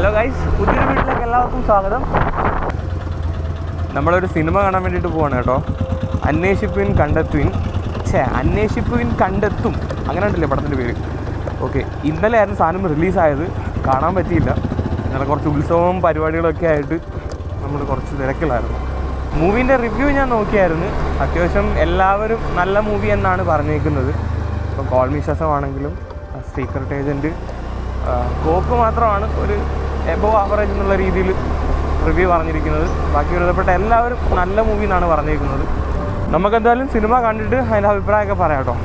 Hello guys പുതിയൊരു വീട്ടിലേക്ക് എല്ലാവർക്കും സ്വാഗതം. നമ്മളൊരു സിനിമ കാണാൻ വേണ്ടിയിട്ട് പോവാണ് കേട്ടോ. അന്വേഷിപ്പുവിൻ കണ്ടെത്തുവിൻ. ഛേ അന്വേഷിപ്പുവിൻ കണ്ടെത്തും. അങ്ങനെ ഉണ്ടല്ലേ പടത്തിന്റെ പേര്? ഓക്കെ ഇന്നലെ ആയിരുന്നു സാധനം റിലീസായത് കാണാൻ പറ്റിയില്ല. ഇന്നലെ കുറച്ച് ഉത്സവവും പരിപാടികളൊക്കെ ആയിട്ട് നമ്മൾ കുറച്ച് തിരക്കിലായിരുന്നു. മൂവീന്റെ റിവ്യൂ ഞാൻ നോക്കിയായിരുന്നു. അത്യാവശ്യം എല്ലാവരും നല്ല മൂവി എന്നാണ് പറഞ്ഞേക്കുന്നത്. ഇപ്പോൾ കോൾമി ആണെങ്കിലും സീക്രട്ട് ഏജന്റ് കോപ്പ് മാത്രമാണ് ഒരു എബോ ആവറേജ് എന്നുള്ള രീതിയിൽ റിവ്യൂ പറഞ്ഞിരിക്കുന്നത്. ബാക്കി വിധപ്പെട്ട എല്ലാവരും നല്ല മൂവി എന്നാണ് പറഞ്ഞിരിക്കുന്നത്. നമുക്കെന്തായാലും സിനിമ കണ്ടിട്ട് അതിന്റെ അഭിപ്രായമൊക്കെ പറയാം കേട്ടോ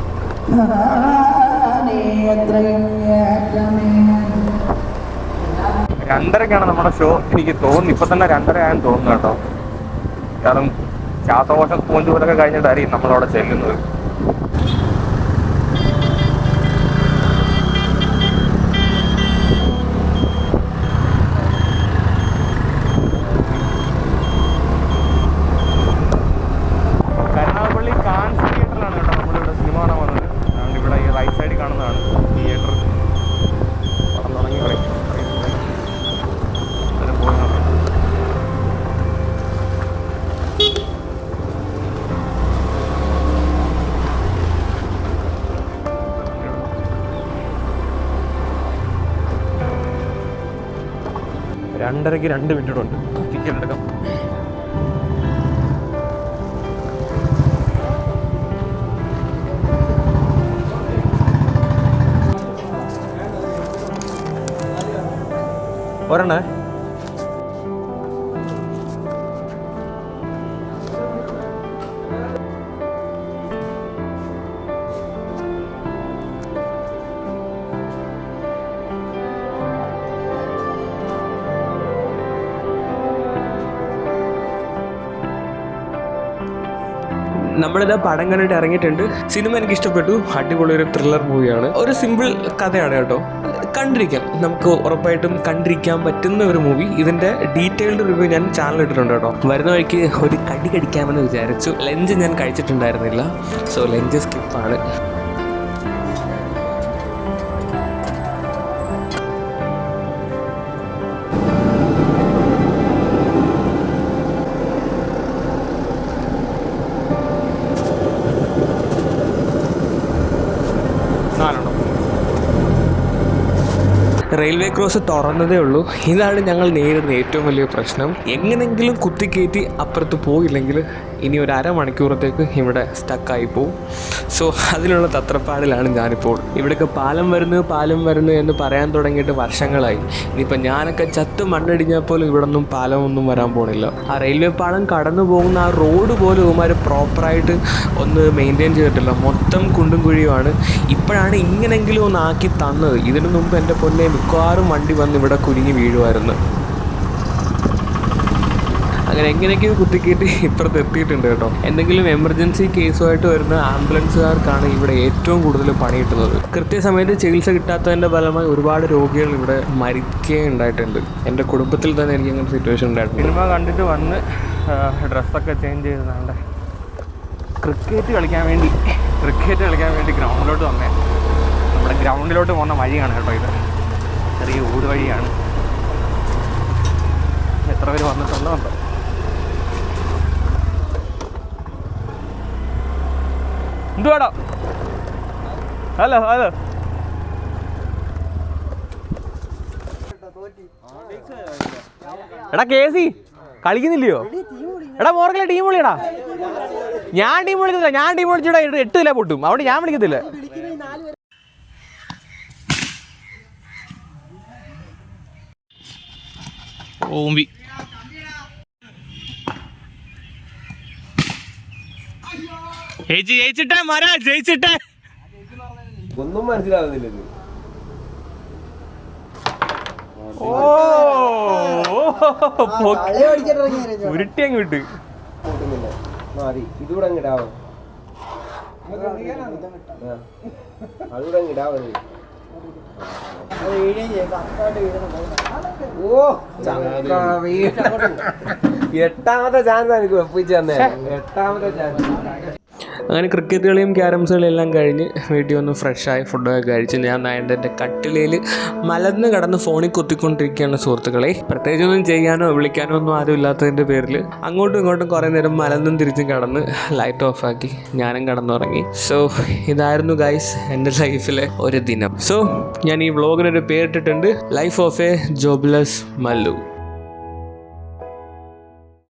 രണ്ടരക്കാണ് നമ്മുടെ ഷോ എനിക്ക് തോന്നുന്നു ഇപ്പം തന്നെ രണ്ടര ആയെന്ന് തോന്നുന്നു കേട്ടോ. കാരണം ശ്വാസകോശം സ്പോഞ്ച് പോലൊക്കെ കഴിഞ്ഞിട്ടായിരിക്കും നമ്മളവിടെ ചെല്ലുന്നത്. രണ്ടരയ്ക്ക് രണ്ട് മിനിറ്റ് ഉണ്ട് ടിക്കറ്റ് എടുക്കാം ഒരെണ്ണേ. നമ്മളിത് പടം കണ്ടിട്ട് ഇറങ്ങിയിട്ടുണ്ട്. സിനിമ എനിക്ക് ഇഷ്ടപ്പെട്ടു അടിപൊളി ഒരു ത്രില്ലർ മൂവിയാണ് ഒരു സിമ്പിൾ കഥയാണ് കേട്ടോ. കണ്ടിരിക്കാം. നമുക്ക് ഉറപ്പായിട്ടും കണ്ടിരിക്കാൻ പറ്റുന്ന ഒരു മൂവി ഇതിന്റെ ഡീറ്റെയിൽഡ് റിവ്യൂ ഞാൻ ചാനൽ ഇട്ടിട്ടുണ്ട് കേട്ടോ. വരുന്ന വഴിക്ക് ഒരു കടി കടിക്കാമെന്ന് വിചാരിച്ചു. ലഞ്ച് ഞാൻ കഴിച്ചിട്ടുണ്ടായിരുന്നില്ല. സോ ലഞ്ച് സ്കിപ്പാണ് റെയിൽവേ ക്രോസ് തുറന്നതേ ഉള്ളൂ. ഇതാണ് ഞങ്ങൾ നേരിടുന്ന ഏറ്റവും വലിയ പ്രശ്നം. എങ്ങനെങ്കിലും കുത്തിക്കയറ്റി അപ്പുറത്ത് പോയില്ലെങ്കിൽ ഇനി ഒരു അരമണിക്കൂറത്തേക്ക് ഇവിടെ സ്റ്റക്കായി പോവും സോ അതിനുള്ള തത്രപ്പാടിലാണ് ഞാനിപ്പോൾ. ഇവിടെയൊക്കെ പാലം വരുന്നു പാലം വരുന്നു എന്ന് പറയാൻ തുടങ്ങിയിട്ട് വർഷങ്ങളായി. ഇനിയിപ്പോൾ ഞാനൊക്കെ ചത്ത് മണ്ണടിഞ്ഞാൽ പോലും ഇവിടെ ഒന്നും പാലമൊന്നും വരാൻ പോണില്ല. ആ റെയിൽവേ പാലം കടന്നു പോകുന്ന ആ റോഡ് പോലും ഇവന്മാർ പ്രോപ്പറായിട്ട് ഒന്ന് മെയിന്റെയിൻ ചെയ്തിട്ടില്ല. മൊത്തം കുണ്ടും കുഴിയുമാണ്. ഇപ്പോഴാണ് ഇങ്ങനെങ്കിലും ഒന്ന് ആക്കി തന്നത്. ഇതിനു മുമ്പ് എന്റെ പൊന്നെ മിക്കവാറും വണ്ടി വന്ന് ഇവിടെ കുരുങ്ങി വീഴുമായിരുന്നു. അങ്ങനെ എങ്ങനെയൊക്കെയോ കുത്തിക്കേറ്റി ഇപ്പുറത്ത് എത്തിയിട്ടുണ്ട് കേട്ടോ. എന്തെങ്കിലും എമർജൻസി കേസുമായിട്ട് വരുന്ന ആംബുലൻസുകാർക്കാണ് ഇവിടെ ഏറ്റവും കൂടുതൽ പണി കിട്ടുന്നത്. കൃത്യസമയത്ത് ചികിത്സ കിട്ടാത്തതിന്റെ ഫലമായി ഒരുപാട് രോഗികൾ ഇവിടെ മരിക്കേ ഉണ്ടായിട്ടുണ്ട്. എന്റെ കുടുംബത്തിൽ തന്നെ എനിക്ക് അങ്ങനെ സിറ്റുവേഷൻ ഉണ്ടായിട്ടുണ്ട്. സിനിമ കണ്ടിട്ട് വന്ന് ഡ്രസ്സൊക്കെ ചേഞ്ച് ചെയ്തതാണ്ട്. ക്രിക്കറ്റ് കളിക്കാൻ വേണ്ടി ക്രിക്കറ്റ് കളിക്കാൻ വേണ്ടി ഗ്രൗണ്ടിലോട്ട് വന്നേ. നമ്മുടെ ഗ്രൗണ്ടിലോട്ട് പോകുന്ന വഴിയാണ് കേട്ടോ ഇത്. ചെറിയ ഊട് വഴിയാണ്. എത്ര പേര് വന്നിട്ടുണ്ടോ? എന്തുവാടോ ഹലോ ഹലോ. എടാ കെ സി കളിക്കുന്നില്ലയോ? എടാ മോർഗലെ ടീം വിളിയടാ. ഞാൻ ടീം വിളിക്കുന്നില്ല ഞാൻ ടീം വിളിച്ചിടാ എട്ട് നില പൊട്ടും. അവിടെ ഞാൻ വിളിക്കത്തില്ല. ഓമ്പി ജയിച്ച് ജയിച്ചിട്ടേ മര ജയിച്ചിട്ടേ. ഒന്നും മനസ്സിലാവുന്നില്ല ഇത്. ഓ ഉരുട്ടി അങ്ങ് വിട്ട്. മാറി ഇതൂടെ അങ്ങ് ഇടാവോ. അതുകൂടെ അങ്ങ് ഇടാവോ. എട്ടാമത്തെ ചാൻസ് എനിക്ക് ഒപ്പിച്ചു തന്നെ എട്ടാമത്തെ ചാൻസ് അങ്ങനെ ക്രിക്കറ്റ് കളിയും ക്യാരംസ് എല്ലാം കഴിഞ്ഞ് വീട്ടിൽ വന്ന് ഫ്രഷായി ഫുഡൊക്കെ കഴിച്ച് ഞാൻ നായന്റെ എന്റെ കട്ടിലയിൽ മലന്ന് കടന്ന് ഫോണിൽ കുത്തിക്കൊണ്ടിരിക്കുകയാണ് സുഹൃത്തുക്കളെ. പ്രത്യേകിച്ചൊന്നും ചെയ്യാനോ വിളിക്കാനോ ഒന്നും ആരും ഇല്ലാത്തതിന്റെ പേരിൽ അങ്ങോട്ടും ഇങ്ങോട്ടും കുറേ നേരം മലന്നും തിരിച്ചും കടന്ന് ലൈറ്റ് ഓഫാക്കി ഞാനും കടന്നുറങ്ങി. സോ ഇതായിരുന്നു ഗൈസ് എന്റെ ലൈഫിലെ ഒരു ദിനം. സോ ഞാൻ ഈ വ്ളോഗിനൊരു പേരിട്ടിട്ടുണ്ട്. Life of a jobless Mallu.